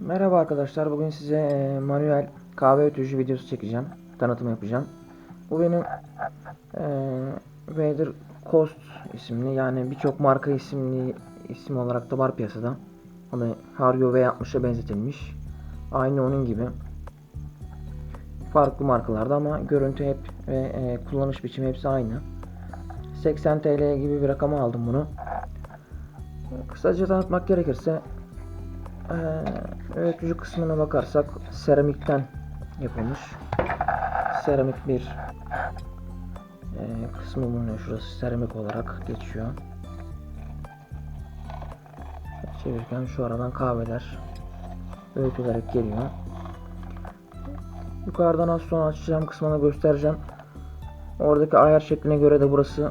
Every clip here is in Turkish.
Merhaba arkadaşlar. Bugün size e, manuel kahve ötücü videosu çekeceğim. Tanıtım yapacağım. Bu benim e, Vader Coast isimli yani birçok marka isimli isim olarak da var piyasada. Onu Hario V60'a benzetilmiş. Aynı onun gibi. Farklı markalarda ama görüntü hep ve e, kullanış biçimi hepsi aynı. 80 TL gibi bir rakama aldım bunu. Kısaca tanıtmak gerekirse ee, öğütücü kısmına bakarsak seramikten yapılmış. Seramik bir e, kısmı bulunuyor. Şurası seramik olarak geçiyor. Çevirirken şu aradan kahveler öğütülerek geliyor. Yukarıdan az sonra açacağım kısmını göstereceğim. Oradaki ayar şekline göre de burası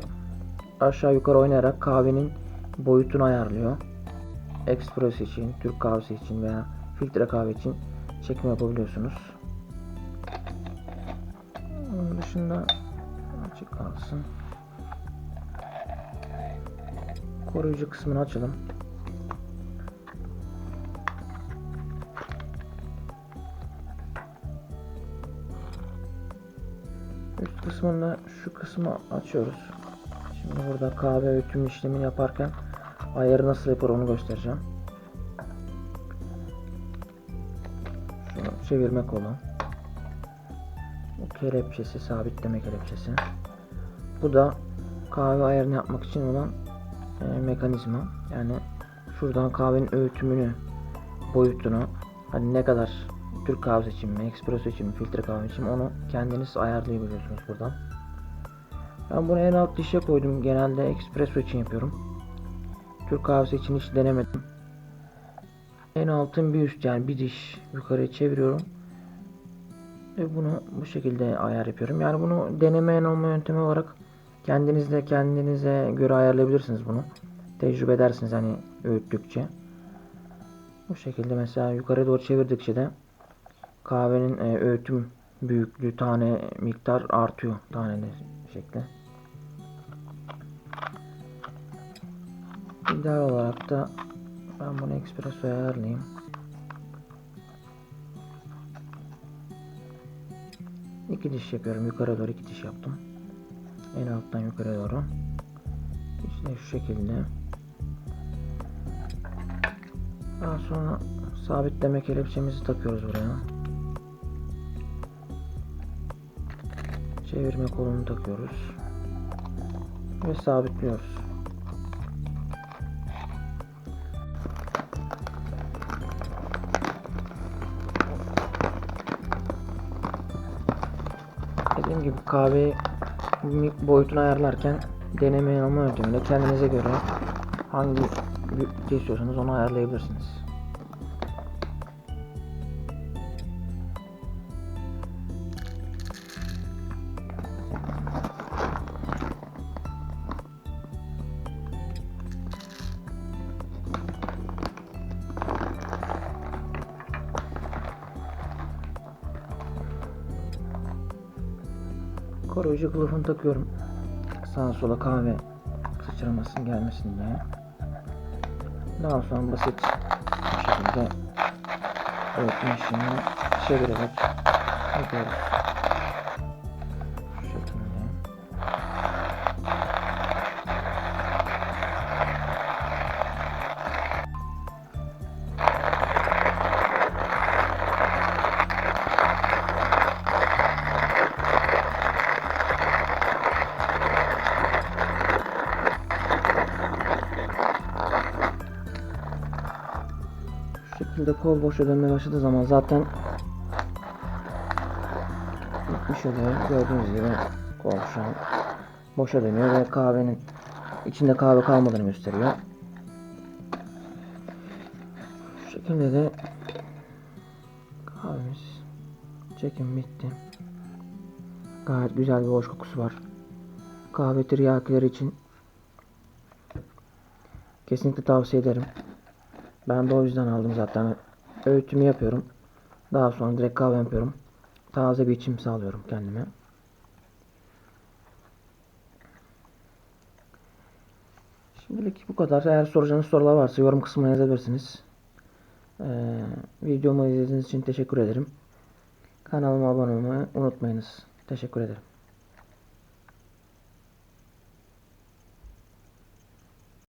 aşağı yukarı oynayarak kahvenin boyutunu ayarlıyor. Espresso için, Türk kahvesi için veya filtre kahve için çekim yapabiliyorsunuz. Onun dışında açık kalsın. Koruyucu kısmını açalım. Üst kısmında şu kısmı açıyoruz. Şimdi burada kahve öğütüm işlemini yaparken ayarı nasıl yapar onu göstereceğim. Şunu çevirme kolu. Bu kelepçesi, sabitleme kelepçesi. Bu da kahve ayarını yapmak için olan e, mekanizma. Yani şuradan kahvenin öğütümünü, boyutunu, hani ne kadar Türk kahvesi için mi, espresso için mi, filtre kahve için mi onu kendiniz ayarlayabiliyorsunuz buradan. Ben bunu en alt dişe koydum. Genelde espresso için yapıyorum. Türk kahvesi için hiç denemedim. En altın bir üst yani bir diş yukarıya çeviriyorum. Ve bunu bu şekilde ayar yapıyorum. Yani bunu deneme en olma yöntemi olarak kendiniz de kendinize göre ayarlayabilirsiniz bunu. Tecrübe edersiniz hani öğüttükçe. Bu şekilde mesela yukarı doğru çevirdikçe de kahvenin e, öğütüm büyüklüğü tane miktar artıyor taneli şekli. İdeal olarak da ben bunu espresso ayarlayayım. İki diş yapıyorum. Yukarı doğru iki diş yaptım. En alttan yukarı doğru. İşte şu şekilde. Daha sonra sabitleme kelepçemizi takıyoruz buraya. Çevirme kolunu takıyoruz. Ve sabitliyoruz. Dediğim gibi kahve boyutunu ayarlarken deneme yanılma yöntemiyle kendinize göre hangi büyüklükte istiyorsanız onu ayarlayabilirsiniz. Koruyucu kılıfını takıyorum. Sağa sola kahve sıçramasın gelmesin diye. Daha sonra basit bir şekilde öğretme işlemini çevirerek yapıyoruz. Şekilde kol boşa dönmeye başladığı zaman zaten bitmiş oluyor. Gördüğünüz gibi kol şu an boşa dönüyor ve kahvenin içinde kahve kalmadığını gösteriyor. Şu şekilde de kahvemiz çekim bitti. Gayet güzel bir hoş kokusu var. Kahve tiryakileri için kesinlikle tavsiye ederim. Ben de o yüzden aldım zaten. Öğütümü yapıyorum. Daha sonra direkt kahve yapıyorum. Taze bir içim sağlıyorum kendime. Şimdilik bu kadar. Eğer soracağınız sorular varsa yorum kısmına yazabilirsiniz. Ee, videomu izlediğiniz için teşekkür ederim. Kanalıma abone olmayı unutmayınız. Teşekkür ederim.